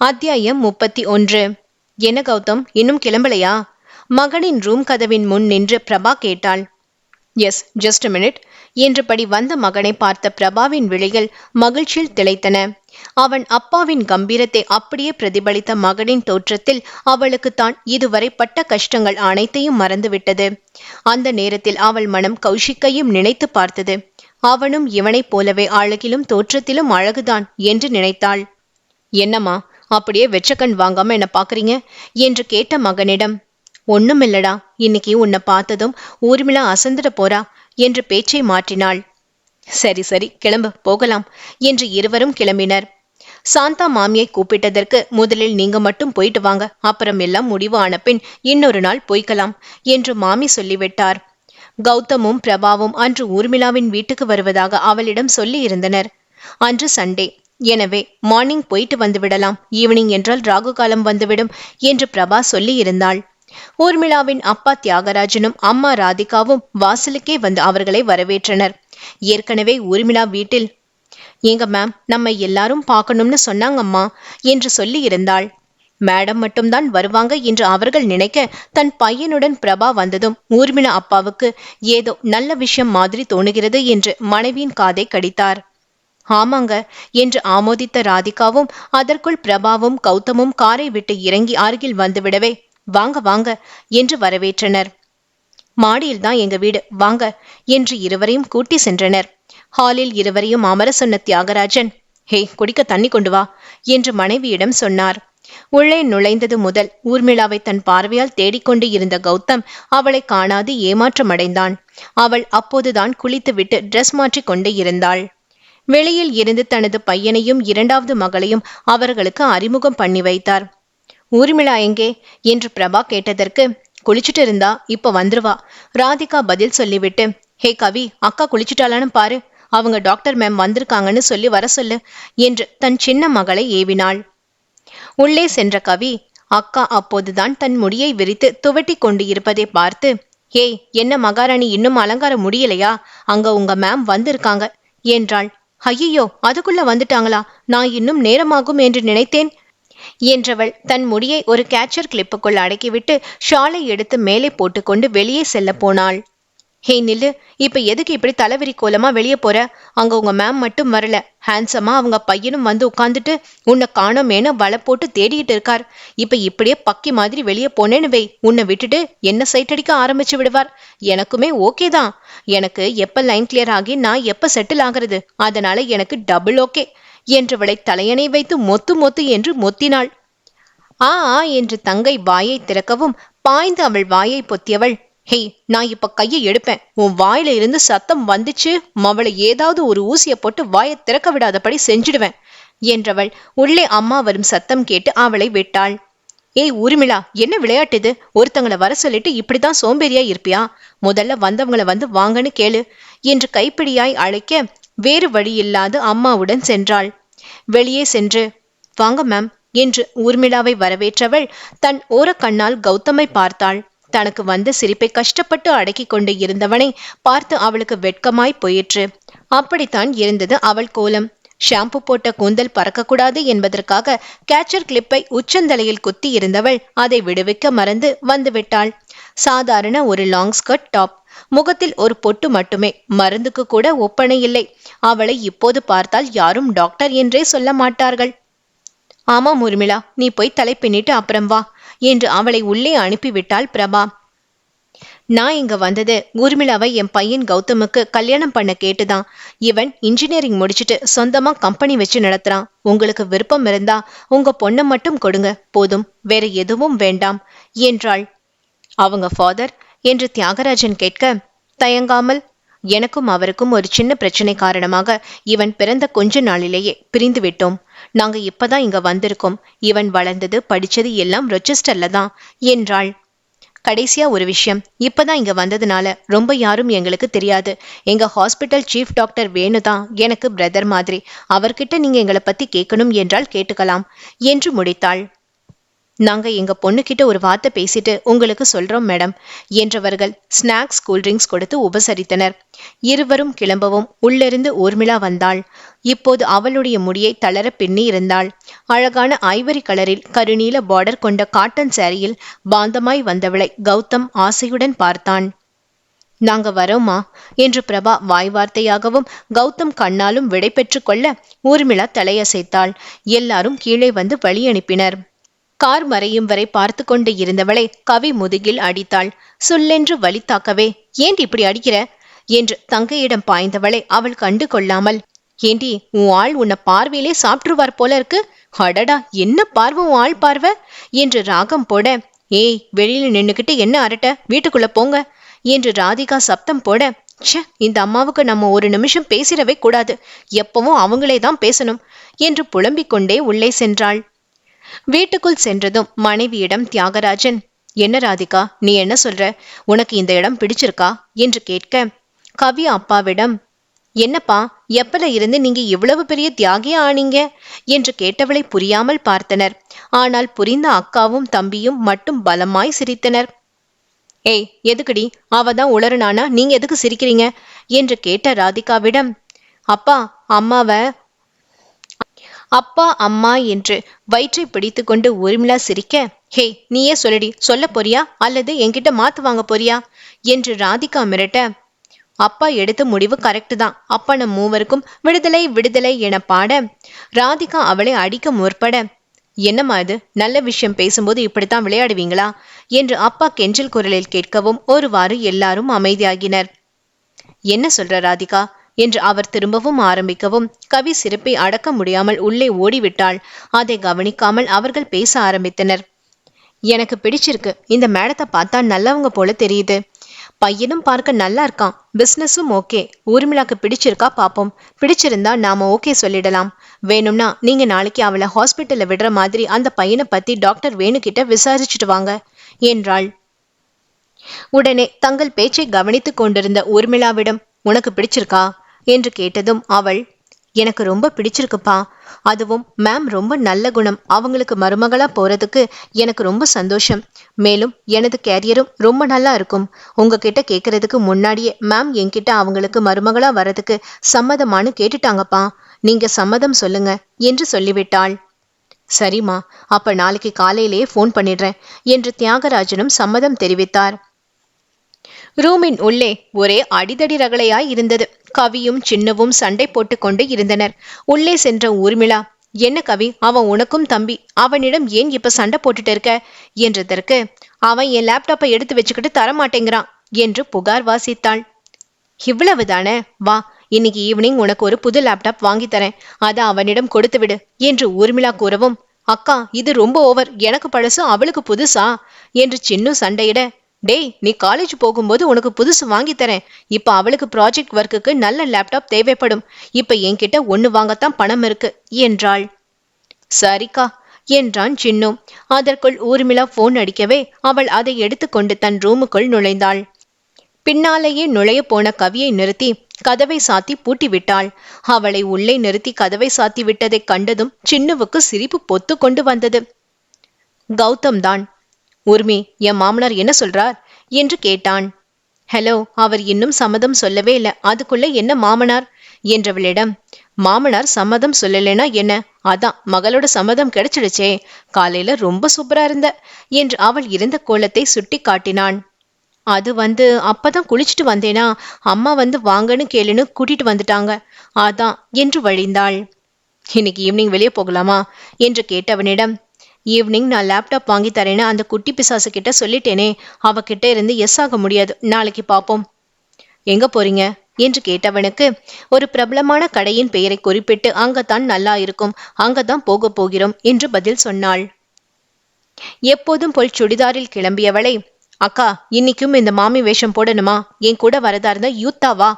அத்தியாயம் முப்பத்தி ஒன்று. என்ன கௌதம் இன்னும் கிளம்பலையா? மகனின் ரூம் கதவின் முன் நின்று பிரபா கேட்டாள். எஸ் ஜஸ்ட் மினிட் என்றபடி வந்த மகனை பார்த்த பிரபாவின் விழிகள் மகிழ்ச்சியில் திளைத்தன. அவன் அப்பாவின் கம்பீரத்தை அப்படியே பிரதிபலித்த மகனின் தோற்றத்தில் அவளுக்கு தான் இதுவரை பட்ட கஷ்டங்கள் அனைத்தையும் மறந்துவிட்டது. அந்த நேரத்தில் அவள் மனம் கௌஷிக்கையும் நினைத்து பார்த்தது. அவனும் இவனைப் போலவே அழகிலும் தோற்றத்திலும் அழகுதான் என்று நினைத்தாள். என்னம்மா அப்படியே வெச்சக்கண் வாங்காம என்ன பாக்குறீங்க என்று கேட்ட மகனிடம். ஒண்ணுமில்லடா. இன்னைக்கு உன்னை பார்த்ததும் ஊர்மிளா அசந்துட போறா என்று பேச்சை மாற்றினாள். சரி சரி. கிளம்பு. போகலாம் என்று இருவரும் கிளம்பினர். சாந்தா மாமியை கூப்பிட்டதற்கு முதலில் நீங்க மட்டும் போயிட்டு வாங்க. அப்புறம் எல்லாம் முடிவு ஆன பின் இன்னொரு நாள் போய்க்கலாம் என்று மாமி சொல்லிவிட்டார். கௌதமும் பிரபாவும் அன்று ஊர்மிளாவின் வீட்டுக்கு வருவதாக அவளிடம் சொல்லி இருந்தனர் அன்று சண்டே. எனவே மார்னிங் போயிட்டு வந்துவிடலாம் ஈவினிங் என்றால் ராகு காலம் வந்துவிடும் என்று பிரபா சொல்லி இருந்தாள் ஊர்மிளாவின் அப்பா தியாகராஜனும் அம்மா ராதிகாவும் வாசலுக்கே வந்து அவர்களை வரவேற்றனர். ஏற்கனவே ஊர்மிளா வீட்டில் ஏங்க மேம் நம்ம எல்லாரும் பார்க்கணும்னு சொன்னாங்கம்மா என்று சொல்லி இருந்தாள் மேடம் மட்டும்தான் வருவாங்க என்று அவர்கள் நினைக்க தன் பையனுடன் பிரபா வந்ததும் ஊர்மிளா அப்பாவுக்கு ஏதோ நல்ல விஷயம் மாதிரி தோணுகிறது என்று மனைவியின் காதை கடித்தார். ஆமாங்க. என்று ஆமோதித்த ராதிகாவும் அதற்குள் பிரபாவும் கௌதமும் காரை விட்டு இறங்கி அருகில் வந்துவிடவே வாங்க வாங்க என்று வரவேற்றனர். மாடியில் தான் எங்க வீடு வாங்க என்று இருவரையும் கூட்டி சென்றனர். ஹாலில் இருவரையும் அமர சொன்ன தியாகராஜன் ஹே குடிக்க தண்ணி கொண்டு வா என்று மனைவியிடம் சொன்னார். உள்ளே நுழைந்தது முதல் ஊர்மிளாவை தன் பார்வையால் தேடிக்கொண்டு இருந்த கௌதம் அவளை காணாது ஏமாற்றமடைந்தான். அவள் அப்போதுதான் குளித்துவிட்டு ட்ரெஸ் மாற்றிக் கொண்டு இருந்தாள். வெளியில் இருந்து தனது பையனையும் இரண்டாவது மகளையும் அவர்களுக்கு அறிமுகம் பண்ணி வைத்தார். ஊர்மிளா எங்கே? என்று பிரபா கேட்டதற்கு குளிச்சுட்டு இருந்தா இப்ப வந்துருவா. ராதிகா பதில் சொல்லிவிட்டு ஹே கவி அக்கா குளிச்சுட்டாளான்னு பாரு. அவங்க டாக்டர் மேம் வந்திருக்காங்கன்னு சொல்லி வர சொல்லு என்று தன் சின்ன மகளை ஏவினாள். உள்ளே சென்ற கவி அக்கா அப்போதுதான் தன் முடியை விரித்து துவட்டி கொண்டு இருப்பதை பார்த்து ஏய் என்ன மகாராணி இன்னும் அலங்காரம் முடியலையா? அங்க உங்க மேம் வந்திருக்காங்க என்றாள். ஐயோ அதுக்குள்ள வந்துட்டாங்களா? நான் இன்னும் நேரமாகும் என்று நினைத்தேன். என்றவள் தன் முடியை ஒரு கேச்சர் கிளிப்புக்குள் அடக்கிவிட்டு ஷாலை எடுத்து மேலே போட்டுக்கொண்டு வெளியே செல்ல போனாள். ஹே நில்லு. இப்ப எதுக்கு இப்படி தலைவிரி கோலமா வெளியே போற? அங்க உங்க மேம் மட்டும் வரல. ஹேண்ட்ஸமா அவங்க பையனும் வந்து உட்காந்துட்டு உன்னை காணோமேனு வலை போட்டு தேடிட்டு இருக்கார். இப்ப இப்படியே பக்கி மாதிரி வெளியே போனேன்னு வை. உன்னை விட்டுட்டு என்ன சைட் அடிக்க ஆரம்பிச்சு விடுவார்? எனக்குமே ஓகே தான். எனக்கு எப்ப லைன் கிளியர் ஆகி நான் எப்ப செட்டில் ஆகிறது? அதனால எனக்கு டபுள் ஓகே என்றவளை தலையணை வைத்து மொத்து மொத்து என்று மொத்தினாள். ஆ ஆ என்று தங்கை வாயை திறக்கவும் பாய்ந்து அவள் வாயை பொத்தியவள். ஹேய் நான் இப்ப கையை எடுப்பேன். உன் வாயில இருந்து சத்தம் வந்துச்சு. மவளை ஏதாவது ஒரு ஊசிய போட்டு வாயை திறக்க விடாதபடி செஞ்சிடுவேன் என்றவள் உள்ளே அம்மா வரும் சத்தம் கேட்டு அவளை விட்டாள். ஏய் ஊர்மிளா என்ன விளையாட்டு இது? ஒருத்தங்களை வர சொல்லிட்டு இப்படிதான் சோம்பேறியா இருப்பியா? முதல்ல வந்தவங்கள வந்து வாங்கன்னு கேளு என்று கைப்பிடியாய் அழைக்க வேறு வழி இல்லாது அம்மாவுடன் சென்றாள். வெளியே சென்று வாங்க மேம் என்று ஊர்மிளாவை வரவேற்றவள் தன் ஓரக்கண்ணால் கௌதமை பார்த்தாள். தனக்கு வந்த சிரிப்பை கஷ்டப்பட்டு அடக்கிக் கொண்டு இருந்தவனை பார்த்து அவளுக்கு வெட்கமாய் போயிற்று. அப்படித்தான் இருந்தது அவள் கோலம். ஷாம்பு போட்ட கூந்தல் பறக்கக்கூடாது என்பதற்காக கேச்சர் கிளிப்பை உச்சந்தலையில் குத்தி இருந்தவள் அதை விடுவிக்க மறந்து வந்துவிட்டாள். சாதாரண ஒரு லாங் ஸ்கர்ட் டாப் முகத்தில் ஒரு பொட்டு மட்டுமே. மருந்துக்கு கூட ஒப்பனை இல்லை. அவளை இப்போது பார்த்தால் யாரும் டாக்டர் என்றே சொல்ல மாட்டார்கள். ஆமாம் உர்மிளா நீ போய் தலை பின்னிட்டு அப்புறம் வா. என்று அவளை உள்ளே அனுப்பிவிட்டாள் பிரபா. நான் இங்க வந்தது. ஊர்மிளாவை என் பையன் கௌதமுக்கு கல்யாணம் பண்ண கேட்டுதான். இவன் இன்ஜினியரிங் முடிச்சுட்டு சொந்தமா கம்பெனி வச்சு நடத்துறான். உங்களுக்கு விருப்பம் இருந்தா உங்க பொண்ணை மட்டும் கொடுங்க. போதும். வேற எதுவும் வேண்டாம் என்றாள். அவங்க ஃபாதர் என்று தியாகராஜன் கேட்க தயங்காமல். எனக்கும் அவருக்கும் ஒரு சின்ன பிரச்சனை காரணமாக இவன் பிறந்த கொஞ்ச நாளிலேயே பிரிந்து விட்டோம். நாங்க இப்பதான் இங்க வந்திருக்கோம். இவன் வளர்ந்தது படிச்சது எல்லாம் ரொச்செஸ்டர்ல தான் என்றாள். கடைசியா ஒரு விஷயம் இப்பதான் இங்க வந்ததுனால ரொம்ப யாரும் எங்களுக்கு தெரியாது. எங்க ஹாஸ்பிட்டல் சீஃப் டாக்டர் வேணுதான் எனக்கு பிரதர் மாதிரி. அவர்கிட்ட நீங்க எங்களை பத்தி கேட்கணும் என்றால் கேட்டுக்கலாம் என்று முடித்தாள். நாங்க எங்க பொண்ணுகிட்ட ஒரு வார்த்தை பேசிட்டு உங்களுக்கு சொல்றோம் மேடம் என்றவர்கள் ஸ்நாக்ஸ் கூல்ட்ரிங்க்ஸ் கொடுத்து உபசரித்தனர். இருவரும் கிளம்பவும் உள்ளிருந்து ஊர்மிளா வந்தாள். இப்போது அவளுடைய முடியை தளர பின்னி இருந்தாள். அழகான ஐவரி கலரில் கருநீல பார்டர் கொண்ட காட்டன் சாரியில் பாந்தமாய் வந்தவளை கௌதம் ஆசையுடன் பார்த்தான். நாங்க வரோமா என்று பிரபா வாய் வார்த்தையாகவும் கௌதம் கண்ணாலும் விடை பெற்றுக் கொள்ள ஊர்மிளா தலையசைத்தாள். எல்லாரும் கீழே வந்து வழி அனுப்பினர். கார் மறையும் வரை பார்த்து கொண்டு இருந்தவளை கவி முதுகில் அடித்தாள். சொல்லென்று வழி தாக்கவே ஏண்டி இப்படி அடிக்கிற? என்று தங்கையிடம் பாய்ந்தவளை அவள் கண்டு கொள்ளாமல் ஏண்டி உன் ஆள் உன்னை பார்வையிலே சாப்பிட்டுருவார் போல இருக்கு. அடடா என்ன பார்வை உன் ஆள் பார்வை? என்று ராகம் போட ஏய் வெளியில நின்னுக்கிட்டு என்ன அரட்ட? வீட்டுக்குள்ள போங்க. என்று ராதிகா சப்தம் போட ச்சே இந்த அம்மாவுக்கு நம்ம ஒரு நிமிஷம் பேசிடவே கூடாது. எப்பவும் அவங்களே தான் பேசணும். என்று புலம்பிக் கொண்டே உள்ளே சென்றாள். வீட்டுக்குள் சென்றதும் மனைவியிடம் தியாகராஜன் என்ன ராதிகா நீ என்ன சொல்ற? உனக்கு இந்த இடம் பிடிச்சிருக்கா? என்று கேட்க கவி அப்பாவிடம் என்னப்பா எப்பல இருந்து நீங்க இவ்வளவு பெரிய தியாகியா ஆனீங்க? என்று கேட்டவளை புரியாமல் பார்த்தனர். ஆனால் புரிந்த அக்காவும் தம்பியும் மட்டும் பலமாய் சிரித்தனர். ஏய் எதுக்குடி? அவ தான் உளறுனானா? நீங்க எதுக்கு சிரிக்கிறீங்க? என்று கேட்ட ராதிகாவிடம் அப்பா அம்மாவை அப்பா அம்மா என்று வயிற்றை பிடித்துக்கொண்டு உரிமிளா சிரிக்க ஹே நீயே சொல்லடி சொல்ல போறியா? அல்லது என்கிட்ட மாத்து வாங்க போறியா? என்று ராதிகா மிரட்ட அப்பா எடுத்த முடிவு கரெக்ட் தான். அப்பா நம் மூவருக்கும் விடுதலை விடுதலை என பாட ராதிகா அவளை அடிக்க முற்பட என்னம்மா இது? நல்ல விஷயம் பேசும்போது இப்படித்தான் விளையாடுவீங்களா? என்று அப்பா கெஞ்சல் குரலில் கேட்கவும் ஒருவாறு எல்லாரும் அமைதியாகினர். என்ன சொல்ற ராதிகா? என்று அவர் திரும்பவும் ஆரம்பிக்கவும் கவி சிரிப்பை அடக்க முடியாமல் உள்ளே ஓடிவிட்டாள். அதை கவனிக்காமல் அவர்கள் பேச ஆரம்பித்தனர். எனக்கு பிடிச்சிருக்கு. இந்த மேடத்தை பார்த்தா நல்லவங்க போல தெரியுது. பையனும் பார்க்க நல்லா இருக்கான். பிசினஸும் ஓகே ஊர்மிளாக்கு பிடிச்சிருக்கா பார்ப்போம் பிடிச்சிருந்தா நாம ஓகே சொல்லிடலாம். வேணும்னா நீங்க நாளைக்கு அவளை ஹாஸ்பிட்டல்ல விடுற மாதிரி அந்த பையனை பத்தி டாக்டர் வேணுகிட்ட விசாரிச்சுட்டு வாங்க என்றாள். உடனே தங்கள் பேச்சை கவனித்துக் கொண்டிருந்த ஊர்மிளாவிடம் உனக்கு பிடிச்சிருக்கா? என்று கேட்டதும் அவள் எனக்கு ரொம்ப பிடிச்சிருக்குப்பா. அதுவும் மேம் ரொம்ப நல்ல குணம். அவங்களுக்கு மருமகளா போறதுக்கு எனக்கு ரொம்ப சந்தோஷம். மேலும் எனது கேரியரும் ரொம்ப நல்லா இருக்கும். உங்ககிட்ட கேட்கறதுக்கு முன்னாடியே மேம் என்கிட்ட அவங்களுக்கு மருமகளா வரதுக்கு சம்மதமானு கேட்டுட்டாங்கப்பா. நீங்க சம்மதம் சொல்லுங்க என்று சொல்லிவிட்டாள். சரிம்மா அப்ப நாளைக்கு காலையிலேயே ஃபோன் பண்ணிடுறேன் என்று தியாகராஜனும் சம்மதம் தெரிவித்தார். ரூமின் உள்ளே ஒரே அடிதடி ரகளையாய் இருந்தது. கவியும் சின்னவும் சண்டை போட்டுக்கொண்டு இருந்தனர். உள்ளே சென்ற ஊர்மிளா என்ன கவி அவன் உனக்கும் தம்பி அவனிடம் ஏன் இப்ப சண்டை போட்டுட்டு இருக்க? என்றதற்கு அவன் என் லேப்டாப்பை எடுத்து வச்சுக்கிட்டு தரமாட்டேங்கிறான் என்று புகார் வாசித்தாள். இவ்வளவுதானே? வா இன்னைக்கு ஈவினிங் உனக்கு ஒரு புது லேப்டாப் வாங்கி தரேன். அதை அவனிடம் கொடுத்து விடு என்று ஊர்மிளா கூறவும் அக்கா இது ரொம்ப ஓவர் எனக்கு பழசு அவளுக்கு புதுசா? என்று சின்னு சண்டையிட டேய் நீ காலேஜ் போகும்போது உனக்கு புதுசு வாங்கி தரேன். இப்போ அவளுக்கு ப்ராஜெக்ட் ஒர்க்குக்கு நல்ல லேப்டாப் தேவைப்படும். இப்போ என்கிட்ட ஒன்னு வாங்கத்தான் பணம் இருக்கு என்றாள். சரிக்கா என்றான் சின்னு. அதற்குள் ஊர்மிளா போன் அடிக்கவே அவள் அதை எடுத்துக்கொண்டு தன் ரூமுக்குள் நுழைந்தாள். பின்னாலேயே நுழைய போன கவியை நிறுத்தி கதவை சாத்தி பூட்டி விட்டாள் அவளை உள்ளே நிறுத்தி கதவை சாத்தி விட்டதைக் கண்டதும் சின்னுவுக்கு சிரிப்பு பொத்து கொண்டு வந்தது. கௌதம் தான். உர்மி என் மாமனார் என்ன சொல்றார்? என்று கேட்டான். ஹலோ அவர் இன்னும் சம்மதம் சொல்லவே இல்லை. அதுக்குள்ள என்ன மாமனார்? என்றவளிடம் மாமனார் சம்மதம் சொல்லலைன்னா என்ன? அதான் மகளோட சம்மதம் கிடைச்சிடுச்சே. காலையில ரொம்ப சூப்பரா இருந்த என்று அவள் இருந்த கோலத்தை சுட்டி காட்டினான். அது வந்து அப்பதான் குளிச்சுட்டு வந்தேனா? அம்மா வந்து வாங்கன்னு கேளுன்னு கூட்டிட்டு வந்துட்டாங்க. அதான் என்று வழிந்தாள். இன்னைக்கு ஈவினிங் வெளியே போகலாமா? என்று கேட்டவனிடம் ஈவினிங் நான் லேப்டாப் வாங்கி தரேன்னு அந்த குட்டி பிசாசு கிட்ட சொல்லிட்டேனே. அவகிட்ட இருந்து எஸ் ஆக முடியாது. நாளைக்கு பார்ப்போம் எங்க போறீங்க? என்று கேட்டவனுக்கு ஒரு பிரபலமான கடையின் பெயரை குறிப்பிட்டு அங்கதான் நல்லா இருக்கும் அங்கதான் போக போகிறோம் என்று பதில் சொன்னாள். எப்போதும் போல் சுடிதாரில் கிளம்பியவளை அக்கா இன்னைக்கும் இந்த மாமி வேஷம் போடணுமா? என் கூட வரதா இருந்தா யூத்தாவா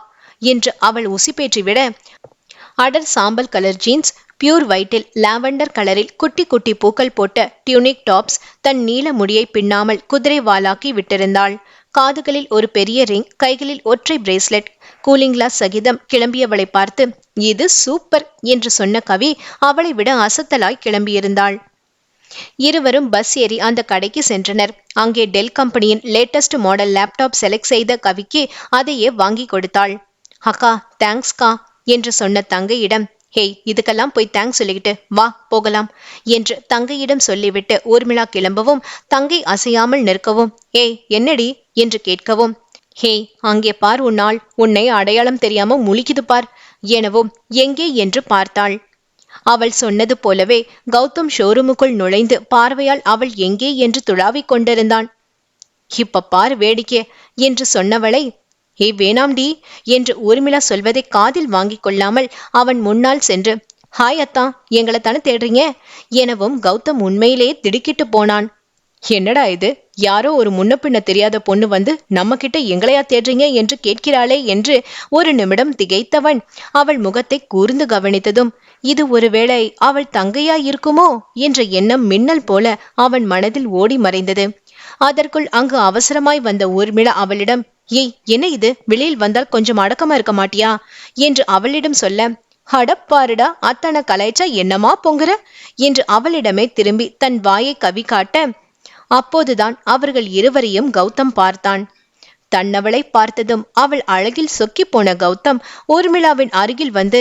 என்று அவள் உசிப்பேற்றி விட அடர் சாம்பல் கலர் ஜீன்ஸ் பியூர் ஒயிட்டில் லாவெண்டர் கலரில் குட்டி குட்டி பூக்கள் போட்ட டியூனிக் டாப்ஸ் தன் நீல முடியை பின்னாமல் குதிரை வாலாக்கி விட்டிருந்தாள். காதுகளில் ஒரு பெரிய ரிங் கைகளில் ஒற்றை பிரேஸ்லெட் கூலிங் கிளாஸ் சகிதம் கிளம்பியவளை பார்த்து இது சூப்பர் என்று சொன்ன கவி அவளை விட அசத்தலாய் கிளம்பியிருந்தாள். இருவரும் பஸ் ஏறி அந்த கடைக்கு சென்றனர். அங்கே டெல் கம்பெனியின் லேட்டஸ்ட் மாடல் லேப்டாப் செலக்ட் செய்த கவிக்கு அதையே வாங்கி கொடுத்தாள். அக்கா தேங்க்ஸ்கா என்று சொன்ன தங்கையிடம் ஹேய் இதுக்கெல்லாம் போய் தேங்க்ஸ் சொல்லிக்கிட்டு வா போகலாம் என்று தங்கையிடம் சொல்லிவிட்டு ஊர்மிளா கிளம்பவும் தங்கை அசையாமல் நிற்கவும் ஏய் என்னடி? என்று கேட்கவும் ஹே அங்கே பார் உன்னால் உன்னை அடையாளம் தெரியாம முழிக்குது பார் எனவும் எங்கே? என்று பார்த்தாள். அவள் சொன்னது போலவே கௌதம் ஷோரூமுக்குள் நுழைந்து பார்வையால் அவள் எங்கே என்று துழாவிக் கொண்டிருந்தான். இப்ப பார் வேடிக்கை என்று சொன்னவளை ஏ வேணாம்டி என்று ஊர்மிளா சொல்வதை காதில் வாங்கிக் கொள்ளாமல் அவன் முன்னால் சென்று ஹாய் அத்தா எங்களை தானே தேடுறீங்க? எனவும் கௌதம் உண்மையிலேயே திடுக்கிட்டு போனான். என்னடா இது? யாரோ ஒரு முன்ன பின்ன தெரியாத பொண்ணு வந்து நம்ம கிட்ட எங்களையா தேடுறீங்க என்று கேட்கிறாளே? என்று ஒரு நிமிடம் திகைத்தவன் அவள் முகத்தை கூர்ந்து கவனித்ததும் இது ஒருவேளை அவள் தங்கையா இருக்குமோ? என்ற எண்ணம் மின்னல் போல அவன் மனதில் ஓடி மறைந்தது. அதற்குள் அங்கு அவசரமாய் வந்த ஊர்மிளா அவளிடம் ஏய் என்ன இது? வெளியில் வந்தால் கொஞ்சம் அடக்கமா இருக்க மாட்டியா? என்று அவளிடம் சொல்ல அடப்பாருடா அத்தனை கலாய்ச்சா என்னமா பொங்குற? என்று அவளிடமே திரும்பி தன் வாயை கவி காட்ட அப்போதுதான் அவர்கள் இருவரையும் கௌதம் பார்த்தான். தன்னவளை பார்த்ததும் அவள் அழகில் சொக்கிப் போன கௌதம் ஊர்மிளாவின் அருகில் வந்து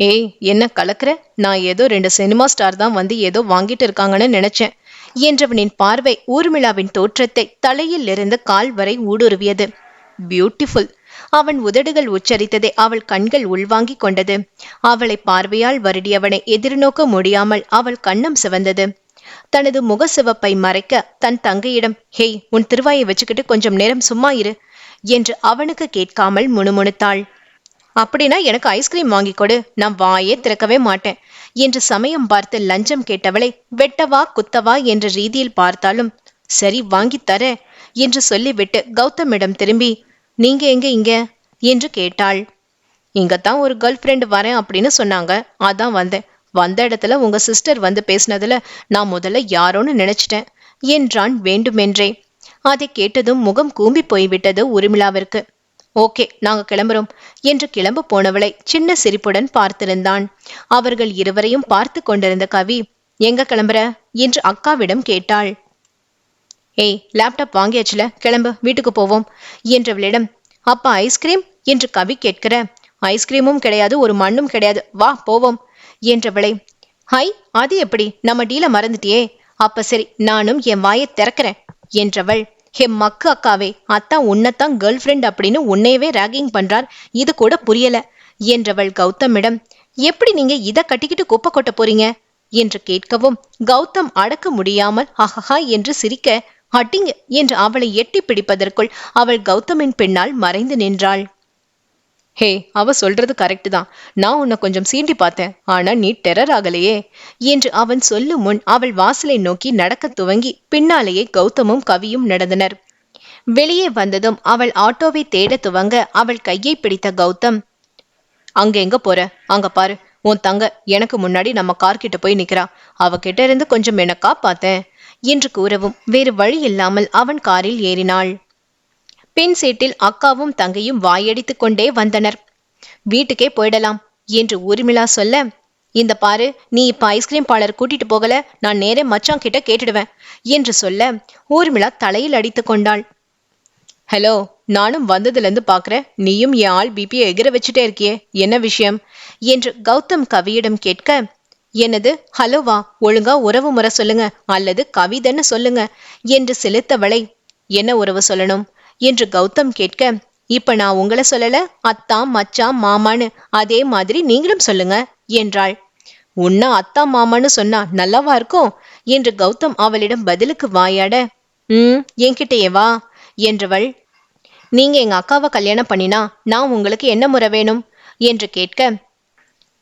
ஏய் என்ன கலக்குற? நான் ஏதோ ரெண்டு சினிமா ஸ்டார் தான் வந்து ஏதோ வாங்கிட்டு இருக்காங்கன்னு நினைச்சேன் என்றவனின் பார்வை ஊர்மிளாவின் தோற்றத்தை தலையில் இருந்து கால் வரை ஊடுருவியது. பியூட்டிஃபுல் அவன் உதடுகள் உச்சரித்ததை அவள் கண்கள் உள்வாங்கிக் கொண்டது. அவளை பார்வையால் வருடியவனை எதிர்நோக்க முடியாமல் அவள் கண்ணம் சிவந்தது. தனது முக சிவப்பை மறைக்க தன் தங்கையிடம் ஹேய் உன் திருவாயை வச்சுக்கிட்டு கொஞ்சம் நேரம் சும்மா இரு என்று அவனுக்கு கேட்காமல் முணுமுணுத்தாள். அப்படின்னா எனக்கு ஐஸ்கிரீம் வாங்கி கொடு நான் வாயே திறக்கவே மாட்டேன் என்று சமயம் பார்த்து லஞ்சம் கேட்டவளை வெட்டவா குத்தவா என்ற ரீதியில் பார்த்தாலும் சரி வாங்கித் தர என்று சொல்லிவிட்டு கௌதமிடம் திரும்பி நீங்க எங்க இங்க? என்று கேட்டாள். இங்கத்தான் ஒரு கேர்ள் ஃப்ரெண்டு வரேன் அப்படின்னு சொன்னாங்க. அதான் வந்தேன். வந்த இடத்துல உங்க சிஸ்டர் வந்து பேசினதுல நான் முதல்ல யாரோன்னு நினைச்சிட்டேன் என்றான் வேண்டுமென்றே. அதை கேட்டதும் முகம் கூம்பி போய்விட்டது உருமிளாவிற்கு. ஓகே நாங்க கிளம்புறோம் என்று கிளம்ப போனவளை சின்ன சிரிப்புடன் பார்த்திருந்தான். அவர்கள் இருவரையும் பார்த்து கொண்டிருந்த கவி எங்க கிளம்புற? என்று அக்காவிடம் கேட்டாள். ஏய் லேப்டாப் வாங்கியாச்சுல கிளம்பு வீட்டுக்கு போவோம் என்றவளிடம் அப்பா ஐஸ்கிரீம் என்று கவி கேட்கிற ஐஸ்கிரீமும் கிடையாது ஒரு மண்ணும் கிடையாது வா போவோம் என்றவளை ஹை அது எப்படி? நம்ம டீல மறந்துட்டியே. அப்ப சரி நானும் என் வாயை திறக்கிறேன் என்றவள் ஹே மக்கு அக்காவே அத்தா உன்னத்தான் கேர்ள் ஃப்ரெண்ட் அப்படின்னு உன்னையவே ராகிங் பண்றார் இது கூட புரியல என்றவள் கௌதமிடம் எப்படி நீங்க இத கட்டிக்கிட்டு குப்பை கொட்ட போறீங்க? என்று கேட்கவும் கௌதம் அடக்க முடியாமல் ஹஹஹா என்று சிரிக்க அட்டிங்க என்று அவளை எட்டி பிடிப்பதற்குள் அவள் கௌதமின் பின்னால் மறைந்து நின்றாள். ஹே அவ சொல்றது கரெக்டு தான். நான் உன்னை கொஞ்சம் சீண்டி பார்த்தேன். ஆனா நீ டெரர் ஆகலையே என்று அவன் சொல்லும் முன் அவள் வாசலை நோக்கி நடக்கத் துவங்கி பின்னாலேயே கௌதமும் கவியும் நடந்தனர். வெளியே வந்ததும் அவள் ஆட்டோவை தேட துவங்க அவள் கையை பிடித்த கௌதம் அங்க எங்க போற? அங்க பாரு. உன் தங்க எனக்கு முன்னாடி நம்ம கார்கிட்ட போய் நிக்கிறா. அவகிட்ட இருந்து கொஞ்சம் என்ன காப்பாத்தேன் என்று கூறவும் வேறு வழி இல்லாமல் அவன் காரில் ஏறினாள். பின் சீட்டில் அக்காவும் தங்கையும் வாயடித்து கொண்டே வந்தனர். வீட்டுக்கே போயிடலாம் என்று ஊர்மிளா சொல்ல இந்த பாரு நீ இப்ப ஐஸ்கிரீம் பார்லர் கூட்டிட்டு போகல நான் நேரே மச்சான் கிட்ட கேட்டுடுவேன் என்று சொல்ல ஊர்மிளா தலையில் அடித்து கொண்டாள். ஹலோ நானும் வந்ததுலேருந்து இருந்து நீயும் என் ஆள் பிபியை எகிர வச்சுட்டே இருக்கியே என்ன விஷயம்? என்று கௌதம் கவியிடம் கேட்க என்னது? ஹலோவா ஒழுங்கா உறவு முறை சொல்லுங்க அல்லது கவிதைன்னு சொல்லுங்க என்று செலுத்தவளை என்ன உறவு சொல்லணும்? என்று கௌதம் கேட்க இப்ப நான் உங்களை சொல்லல அத்தா மச்சான் மாமான்னு அதே மாதிரி நீங்களும் சொல்லுங்க என்றாள். உன்ன அத்தா மாமான்னு சொன்னா நல்லாவா இருக்கும்? என்று கௌதம் அவளிடம் பதிலுக்கு வாயாட ம் என்கிட்டயே வா என்றவள் நீங்க எங்க அக்காவை கல்யாணம் பண்ணினா நான் உங்களுக்கு என்ன முறை வேணும்? என்று கேட்க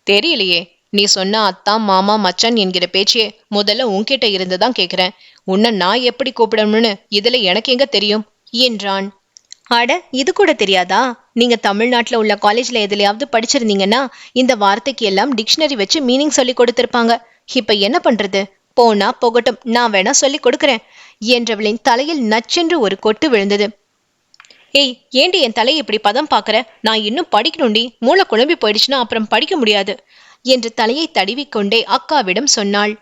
தெரியலையே நீ சொன்ன அத்தா மாமா மச்சான் என்கிற பேச்சையே முதல்ல உன்கிட்ட இருந்து தான் கேட்கிறேன் உன்னை நான் எப்படி கூப்பிடணும்னு இதுல எனக்கு எங்க தெரியும்? என்றான். அட இது கூட தெரியாதா? நீங்க தமிழ்நாட்டுல உள்ள காலேஜ்ல எதுலையாவது படிச்சிருந்தீங்கன்னா இந்த வார்த்தைக்கு எல்லாம் டிக்ஷனரி வச்சு மீனிங் சொல்லி கொடுத்திருப்பாங்க. இப்ப என்ன பண்றது? போனா போகட்டும் நான் வேணா சொல்லி கொடுக்கறேன் என்றவளின் தலையில் நச்சென்று ஒரு கொட்டு விழுந்தது. ஏய் ஏண்டி என் தலையை இப்படி பதம் பாக்குற? நான் இன்னும் படிக்கணும்டி. மூளை குழம்பி போயிடுச்சுன்னா அப்புறம் படிக்க முடியாது. என்று தலையை தடிவிக்கொண்டே அக்காவிடம் சொன்னாள்.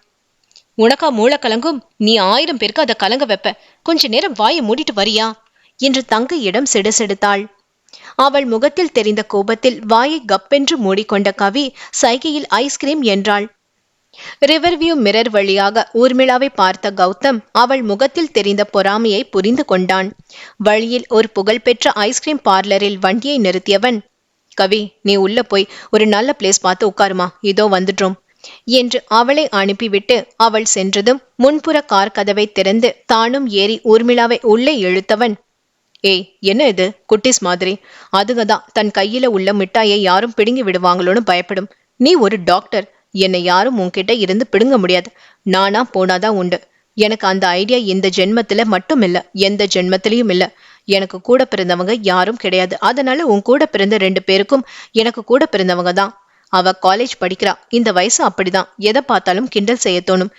உனக்கா மூளை கலங்கும்? நீ ஆயிரம் பேருக்கு அதை கலங்க வைப்ப. கொஞ்ச நேரம் வாயை மூடிட்டு வரியா? என்று தங்கையிடம் சிடுசெடுத்தாள். அவள் முகத்தில் தெரிந்த கோபத்தில் வாயை கப்பென்று மூடிக்கொண்ட கவி சைகையில் ஐஸ்கிரீம் என்றாள். ரிவர்வியூ மிரர் வழியாக ஊர்மிளாவை பார்த்த கௌதம் அவள் முகத்தில் தெரிந்த பொறாமையை புரிந்து கொண்டான். வழியில் ஒரு புகழ்பெற்ற ஐஸ்கிரீம் பார்லரில் வண்டியை நிறுத்தியவன் கவி நீ உள்ள போய் ஒரு நல்ல பிளேஸ் பார்த்து உட்காருமா. இதோ வந்துட்டோம் என்று அவளை அனுப்பிவிட்டு அவள் சென்றதும் முன்புற கார் கதவை திறந்து தானும் ஏறி ஊர்மிளாவை உள்ளே இழுத்தவன். ஏய் என்ன இது? குட்டிஸ் மாதிரி. அதுங்க தான் தன் கையில உள்ள மிட்டாயை யாரும் பிடுங்கி விடுவாங்களோன்னு பயப்படும். நீ ஒரு டாக்டர். என்னை யாரும் உன்கிட்ட இருந்து பிடுங்க முடியாது. நானா போனாதான் உண்டு. எனக்கு அந்த ஐடியா இந்த ஜென்மத்துல மட்டும் இல்ல எந்த ஜென்மத்திலையும் இல்ல. எனக்கு கூட பிறந்தவங்க யாரும் கிடையாது. அதனால உன் கூட பிறந்த ரெண்டு பேருக்கும் எனக்கு கூட பிறந்தவங்க தான். அவ காலேஜ் படிக்கிறா. இந்த வயசு அப்படிதான். எதை பார்த்தாலும் கிண்டல் செய்ய தோணும்.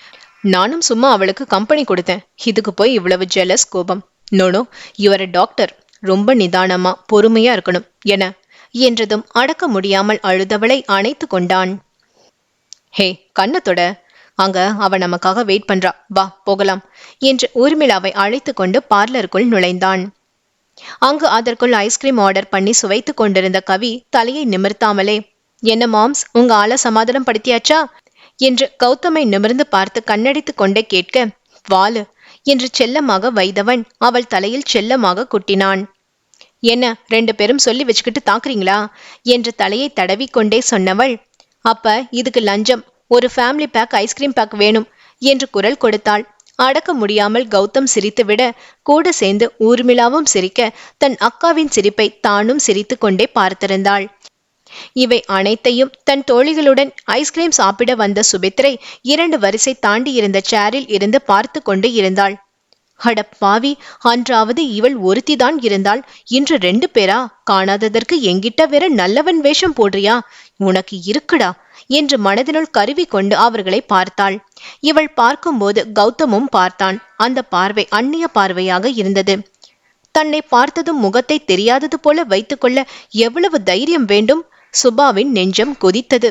நானும் சும்மா அவளுக்கு கம்பெனி கொடுத்தேன். இதுக்கு போய் இவ்வளவு ஜெலஸ் கோபம். நோனோ இவர டாக்டர் ரொம்ப நிதானமா பொறுமையா இருக்கணும். என என்றதும் அடக்க முடியாமல் அழுதவளை அணைத்து கொண்டான். ஹே கண்ணத்தோட அங்க அவ நமக்காக வெயிட் பண்றா. வா போகலாம். என்று ஊர்மிளாவை அழைத்து கொண்டு பார்லருக்குள் நுழைந்தான். அங்கு அதற்குள் ஐஸ்கிரீம் ஆர்டர் பண்ணி சுவைத்து கொண்டிருந்த கவி தலையை நிமிர்த்தாமலே என்ன மாம்ஸ் உங்க ஆள சமாதானம் படுத்தியாச்சா? என்று கௌதமை நிமிர்ந்து பார்த்து கண்ணடித்து கொண்டே கேட்க வாலு என்று செல்லமாக வைத்தவன் அவள் தலையில் செல்லமாக குட்டினான். என்ன ரெண்டு பேரும் சொல்லி வச்சுக்கிட்டு தாக்குறீங்களா? என்று தலையை தடவி கொண்டே சொன்னவள் அப்ப இதுக்கு லஞ்சம். ஒரு ஃபேமிலி பேக் ஐஸ்கிரீம் பேக் வேணும் என்று குரல் கொடுத்தாள். அடக்க முடியாமல் கௌதம் சிரித்துவிட கூட சேர்ந்து ஊர்மிளாவும் சிரிக்க தன் அக்காவின் சிரிப்பை தானும் சிரித்து கொண்டே பார்த்திருந்தாள். இவை அனைத்தையும் தன் தோழிகளுடன் ஐஸ்கிரீம் சாப்பிட வந்த சுபித்ரை இரண்டு வரிசை தாண்டி இருந்த சேரில் இருந்து பார்த்து கொண்டு இருந்தாள். அட பாவி அன்றாவது இவள் ஒருத்திதான் இருந்தாள். இன்று ரெண்டு பேரா? காணாததற்கு எங்கிட்ட வேற நல்லவன் வேஷம் போடுறியா? உனக்கு இருக்குடா என்று மனதினுள் கருவி கொண்டு அவர்களை பார்த்தாள். இவள் பார்க்கும்போது கௌதமும் பார்த்தான். அந்த பார்வை அந்நிய பார்வையாக இருந்தது. தன்னை பார்த்ததும் முகத்தை தெரியாதது போல வைத்துக்கொள்ள எவ்வளவு தைரியம் வேண்டும்? சுபாவின் நெஞ்சம் கொதித்தது.